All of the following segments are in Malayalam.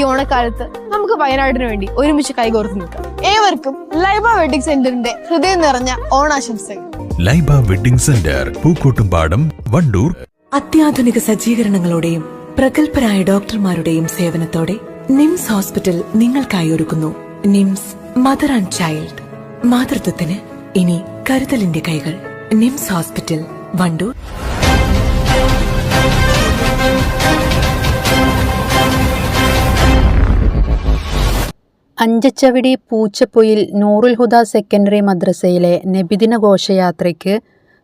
ഈ ഓണക്കാലത്ത് നമുക്ക് വയനാടിന് വേണ്ടി ഒരുമിച്ച് കൈകോർത്ത് നിൽക്കാം. ഏവർക്കും ലൈബ വെഡിങ് സെന്ററിന്റെ ഹൃദയം നിറഞ്ഞ ഓണാശംസകൾ. Laiba wedding centre Pookkottumpadam Wandoor. അത്യാധുനിക സജ്ജീകരണങ്ങളോടെയും പ്രഗത്ഭരായ ഡോക്ടർമാരുടെയും സേവനത്തോടെ നിംസ് ഹോസ്പിറ്റൽ നിങ്ങൾക്കായി ഒരുക്കുന്നു. NIMS mother and child. മാതൃത്വത്തിന് ഇനി കരുതലിന്റെ കൈകൾ. NIMS hospital Wandoor. Anchachavidi Poochappoyil Noorul Huda secondary മദ്രസയിലെ നബിദിന ഘോഷയാത്രയ്ക്ക്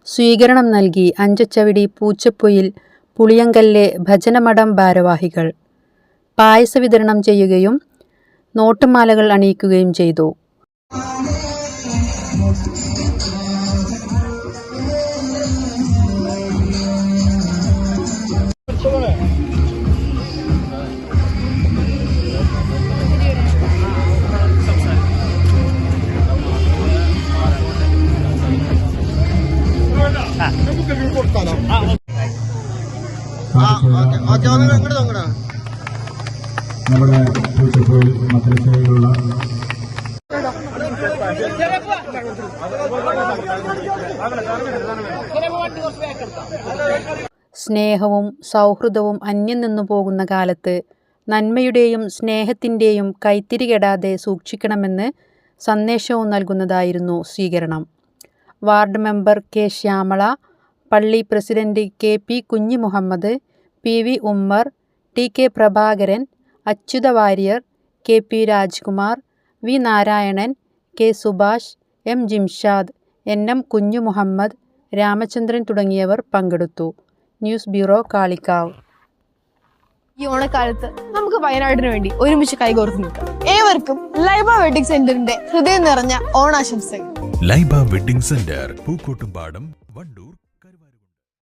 സ്വീകരണം നൽകി അഞ്ചച്ചവിടി പൂച്ചപ്പൊയിൽ പുളിയങ്കല്ലെ ഭജനമഠം ഭാരവാഹികൾ. പായസ വിതരണം ചെയ്യുകയും നോട്ടുമാലകൾ അണിയിക്കുകയും ചെയ്തു. നമ്മുടെ പൂച്ചപ്പോയിൽ മദ്രസയിലുള്ള സ്നേഹവും സൗഹൃദവും അന്യം നിന്നു പോകുന്ന കാലത്ത് നന്മയുടെയും സ്നേഹത്തിന്റെയും കൈത്തിരി കെടാതെ സൂക്ഷിക്കണമെന്ന് സന്ദേശവും നൽകുന്നതായിരുന്നു സ്വീകരണം. വാർഡ് മെമ്പർ കെ ശ്യാമള പള്ളി president K P Kunhi Muhammad P V Ummer T K Prabhakaran Achyutha Warrier K P Rajkumar V Narayanan K Subhash M Jimshad N M Kunju Muhammad Ramachandran തുടങ്ങിയവർ പങ്കെടുത്തു. News bureau Kalikavu. ഈ ഓണക്കാലത്ത് നമുക്ക് വയനാടിന് വേണ്ടി ഒരുമിച്ച് കൈകോർത്ത് നിൽക്കാം. ഏവർക്കും ലൈബ വെഡിങ് സെന്ററിന്റെ ഹൃദയം നിറഞ്ഞ ഓണാശംസകൾ. Laiba wedding centre Pookkottumpadam Wandoor